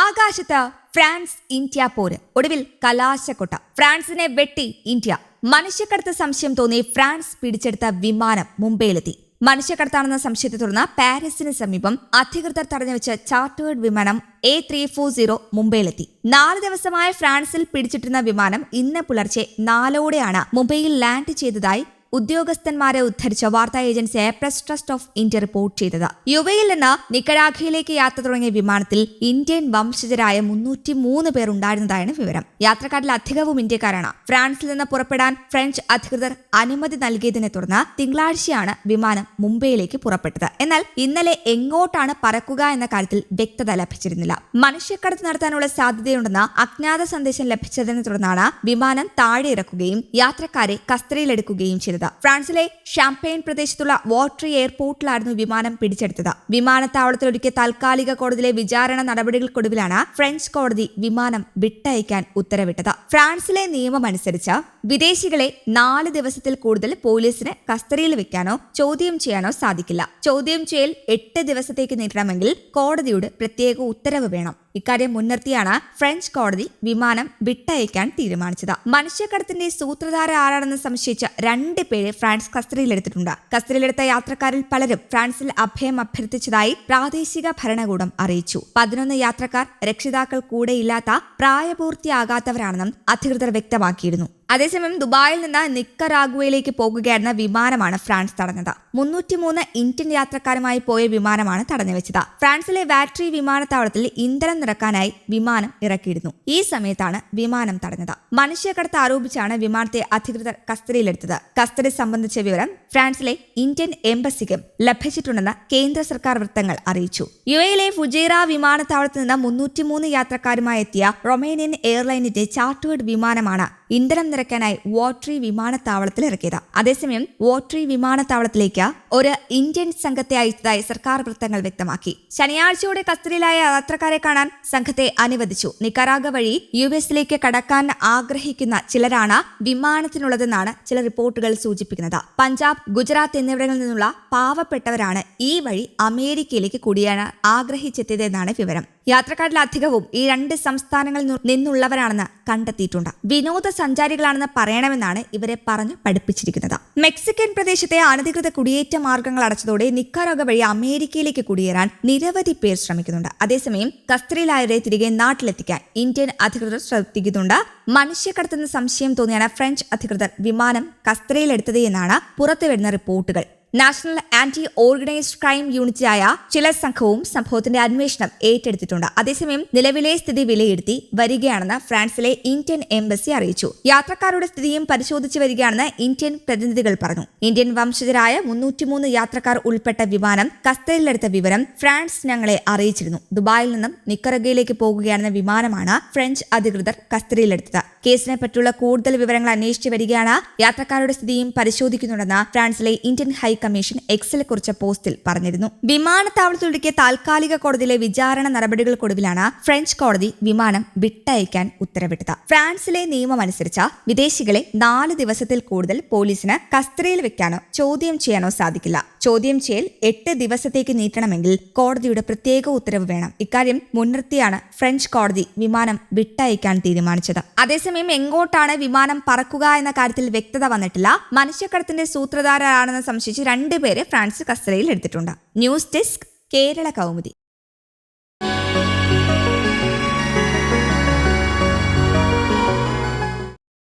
ആകാശത്ത് France India പോര്. ഒടുവിൽ കലാശക്കൊട്ട. ഫ്രാൻസിനെ വെട്ടി ഇന്ത്യ. മനുഷ്യക്കടത്ത് സംശയം തോന്നി ഫ്രാൻസ് പിടിച്ചെടുത്ത വിമാനം മുംബൈയിലെത്തി. മനുഷ്യക്കടത്താണെന്ന സംശയത്തെ തുടർന്ന് പാരീസിന് സമീപം അധികൃതർ തടഞ്ഞുവെച്ച ചാർട്ടേഡ് വിമാനം എ ത്രീ ഫോർ സീറോ മുംബൈയിലെത്തി. നാല് ദിവസമായ ഫ്രാൻസിൽ പിടിച്ചിട്ടിരുന്ന വിമാനം ഇന്ന് പുലർച്ചെ നാലോടെയാണ് മുംബൈയിൽ ലാൻഡ് ചെയ്തതായി ഉദ്യോഗസ്ഥന്മാരെ ഉദ്ധരിച്ച വാർത്താ agency press trust of India report ചെയ്തത്. യുവയിൽ നിന്ന് നിക്കരാഖയിലേക്ക് യാത്ര തുടങ്ങിയ വിമാനത്തിൽ ഇന്ത്യൻ വംശജരായ മുന്നൂറ്റി മൂന്ന് പേർ ഉണ്ടായിരുന്നതായാണ് വിവരം. യാത്രക്കാരിൽ അധികവും ഇന്ത്യക്കാരാണ്. ഫ്രാൻസിൽ നിന്ന് പുറപ്പെടാൻ ഫ്രഞ്ച് അധികൃതർ അനുമതി നൽകിയതിനെ തുടർന്ന് തിങ്കളാഴ്ചയാണ് വിമാനം മുംബൈയിലേക്ക് പുറപ്പെട്ടത്. എന്നാൽ ഇന്നലെ എങ്ങോട്ടാണ് പറക്കുക എന്ന കാര്യത്തിൽ വ്യക്തത ലഭിച്ചിരുന്നില്ല. മനുഷ്യക്കടത്ത് നടത്താനുള്ള സാധ്യതയുണ്ടെന്ന അജ്ഞാത സന്ദേശം ലഭിച്ചതിനെ തുടർന്നാണ് വിമാനം താഴെ ഇറക്കുകയും യാത്രക്കാരെ കസ്റ്റഡിയിലെടുക്കുകയും ചെയ്തത്. ഫ്രാൻസിലെ ഷാംപെയിൻ പ്രദേശത്തുള്ള വാട്ടറി എയർപോർട്ടിലായിരുന്നു വിമാനം പിടിച്ചെടുത്തത്. വിമാനത്താവളത്തിൽ ഒരുക്കിയ താൽക്കാലിക കോടതിയിലെ വിചാരണ നടപടികൾക്കൊടുവിലാണ് ഫ്രഞ്ച് കോടതി വിമാനം വിട്ടയക്കാൻ ഉത്തരവിട്ടത്. ഫ്രാൻസിലെ നിയമമനുസരിച്ച് വിദേശികളെ നാല് ദിവസത്തിൽ കൂടുതൽ പോലീസിന് കസ്റ്റഡിയിൽ വെക്കാനോ ചോദ്യം ചെയ്യാനോ സാധിക്കില്ല. ചോദ്യം ചെയ്യൽ എട്ട് ദിവസത്തേക്ക് നീട്ടണമെങ്കിൽ കോടതിയുടെ പ്രത്യേക ഉത്തരവ് വേണം. ഇക്കാര്യം മുൻനിർത്തിയാണ് ഫ്രഞ്ച് കോടതി വിമാനം വിട്ടയക്കാൻ തീരുമാനിച്ചത്. മനുഷ്യക്കടത്തിന്റെ സൂത്രധാര ആരാണെന്ന് സംശയിച്ച രണ്ട് പേരെ ഫ്രാൻസ് കസ്റ്റഡിയിലെടുത്തിട്ടുണ്ട്. കസ്റ്റഡിയിലെടുത്ത യാത്രക്കാരിൽ പലരും ഫ്രാൻസിൽ അഭയം അഭ്യർത്ഥിച്ചതായി പ്രാദേശിക ഭരണകൂടം അറിയിച്ചു. പതിനൊന്ന് യാത്രക്കാർ രക്ഷിതാക്കൾ കൂടെയില്ലാത്ത പ്രായപൂർത്തിയാകാത്തവരാണെന്നും അധികൃതർ വ്യക്തമാക്കിയിരുന്നു. അതേസമയം ദുബായിൽ നിന്ന് നിക്കറാഗുവയിലേക്ക് പോകുകയായിരുന്ന വിമാനമാണ് ഫ്രാൻസ് തടഞ്ഞത്. മുന്നൂറ്റിമൂന്ന് ഇന്ത്യൻ യാത്രക്കാരുമായി പോയ വിമാനമാണ് തടഞ്ഞുവെച്ചത്. ഫ്രാൻസിലെ വാട്രി വിമാനത്താവളത്തിൽ ഇന്ധനം നിറക്കാനായി വിമാനം ഇറക്കിയിരുന്നു. ഈ സമയത്താണ് വിമാനം തടഞ്ഞത്. മനുഷ്യക്കടത്ത് ആരോപിച്ചാണ് വിമാനത്തെ അധികൃതർ കസ്റ്റഡിയിലെടുത്തത്. കസ്റ്റഡി സംബന്ധിച്ച വിവരം ഫ്രാൻസിലെ ഇന്ത്യൻ എംബസിക്കും ലഭിച്ചിട്ടുണ്ടെന്ന് കേന്ദ്ര സർക്കാർ വൃത്തങ്ങൾ അറിയിച്ചു. യു എയിലെ ഫുജേറ വിമാനത്താവളത്തിൽ നിന്ന് മുന്നൂറ്റിമൂന്ന് യാത്രക്കാരുമായി എത്തിയ റൊമേനിയൻ എയർലൈനിന്റെ ചാർട്ടേഡ് വിമാനമാണ് ഇന്ധനം നിറയ്ക്കാനായി വോട്രി വിമാനത്താവളത്തിൽ ഇറക്കിയത്. അതേസമയം വോട്രി വിമാനത്താവളത്തിലേക്ക് ഒരു ഇന്ത്യൻ സംഘത്തെ അയച്ചതായി സർക്കാർ വൃത്തങ്ങൾ വ്യക്തമാക്കി. ശനിയാഴ്ചയോടെ കസ്റ്റഡിയിലായ യാത്രക്കാരെ കാണാൻ സംഘത്തെ അനുവദിച്ചു. നിക്കറാഗ വഴി യു എസിലേക്ക് കടക്കാൻ ആഗ്രഹിക്കുന്ന ചിലരാണ് വിമാനത്തിനുള്ളതെന്നാണ് ചില റിപ്പോർട്ടുകൾ സൂചിപ്പിക്കുന്നത്. പഞ്ചാബ് ഗുജറാത്ത് എന്നിവിടങ്ങളിൽ നിന്നുള്ള പാവപ്പെട്ടവരാണ് ഈ വഴി അമേരിക്കയിലേക്ക് കൂടിയാണ് ആഗ്രഹിച്ചെത്തിയതെന്നാണ് വിവരം. യാത്രക്കാരിൽ അധികവും ഈ രണ്ട് സംസ്ഥാനങ്ങളിൽ നിന്നു- നിന്നുള്ളവരാണെന്ന് കണ്ടെത്തിയിട്ടുണ്ട്. വിനോദസഞ്ചാരികളാണെന്ന് പറയണമെന്നാണ് ഇവരെ പറഞ്ഞു പഠിപ്പിച്ചിരിക്കുന്നത്. മെക്സിക്കൻ പ്രദേശത്തെ അനധികൃത കുടിയേറ്റ മാർഗങ്ങൾ അടച്ചതോടെ നിക്കാരോഗ വഴി അമേരിക്കയിലേക്ക് കുടിയേറാൻ നിരവധി പേർ ശ്രമിക്കുന്നുണ്ട്. അതേസമയം കസ്റ്റഡിയിലായവരെ തിരികെ നാട്ടിലെത്തിക്കാൻ ഇന്ത്യൻ അധികൃതർ ശ്രദ്ധിക്കുന്നുണ്ട്. മനുഷ്യക്കടത്തുന്ന സംശയം തോന്നിയാണ് ഫ്രഞ്ച് അധികൃതർ വിമാനം കസ്റ്റഡിയിലെടുത്തത് എന്നാണ് പുറത്തുവരുന്ന റിപ്പോർട്ടുകൾ. നാഷണൽ ആന്റി ഓർഗനൈസ്ഡ് ക്രൈം യൂണിറ്റായ ചില സംഘവും സംഭവത്തിന്റെ അന്വേഷണം ഏറ്റെടുത്തിട്ടുണ്ട്. അതേസമയം നിലവിലെ സ്ഥിതി വിലയിരുത്തി വരികയാണെന്ന് ഫ്രാൻസിലെ ഇന്ത്യൻ എംബസി അറിയിച്ചു. യാത്രക്കാരുടെ സ്ഥിതിയും പരിശോധിച്ചു വരികയാണെന്ന് ഇന്ത്യൻ പ്രതിനിധികൾ പറഞ്ഞു. ഇന്ത്യൻ വംശജരായ മുന്നൂറ്റിമൂന്ന് യാത്രക്കാർ ഉൾപ്പെട്ട വിമാനം കസ്റ്റഡിയിലെടുത്ത വിവരം ഫ്രാൻസ് ഞങ്ങളെ അറിയിച്ചിരുന്നു. ദുബായിൽ നിന്നും നിക്കറഗയിലേക്ക് പോകുകയാണെന്ന വിമാനമാണ് ഫ്രഞ്ച് അധികൃതർ കസ്റ്റഡിയിലെടുത്തത് കേസിനെ പറ്റിയുള്ള കൂടുതൽ വിവരങ്ങൾ അന്വേഷിച്ചു വരികയാണ് യാത്രക്കാരുടെ സ്ഥിതിയും പരിശോധിക്കുന്നുണ്ടെന്ന് ഫ്രാൻസിലെ ഇന്ത്യൻ ഹൈക്കമ്മീഷൻ എക്സിൽ കുറിച്ച പോസ്റ്റിൽ പറഞ്ഞിരുന്നു. വിമാനത്താവളത്തിലൊടുക്കിയ താൽക്കാലിക കോടതിയിലെ വിചാരണ നടപടികൾക്കൊടുവിലാണ് ഫ്രഞ്ച് കോടതി വിമാനം വിട്ടയക്കാൻ ഉത്തരവിട്ടത്. ഫ്രാൻസിലെ നിയമം അനുസരിച്ച വിദേശികളെ നാല് ദിവസത്തിൽ കൂടുതൽ പോലീസിന് കസ്റ്റഡിയിൽ വെക്കാനോ ചോദ്യം ചെയ്യാനോ സാധിക്കില്ല. ചോദ്യം ചെയ്യൽ എട്ട് ദിവസത്തേക്ക് നീട്ടണമെങ്കിൽ കോടതിയുടെ പ്രത്യേക ഉത്തരവ് വേണം. ഇക്കാര്യം മുൻനിർത്തിയാണ് ഫ്രഞ്ച് കോടതി വിമാനം വിട്ടയക്കാൻ തീരുമാനിച്ചത്. അതേസമയം എങ്ങോട്ടാണ് വിമാനം പറക്കുക എന്ന കാര്യത്തിൽ വ്യക്തത വന്നിട്ടില്ല. മനുഷ്യക്കടത്തിന്റെ സൂത്രധാരാണെന്ന് സംശയിച്ച് രണ്ടുപേരെ ഫ്രാൻസ് കസ്റ്റഡിയിൽ എടുത്തിട്ടുണ്ട്. News desk Kerala Kaumudi.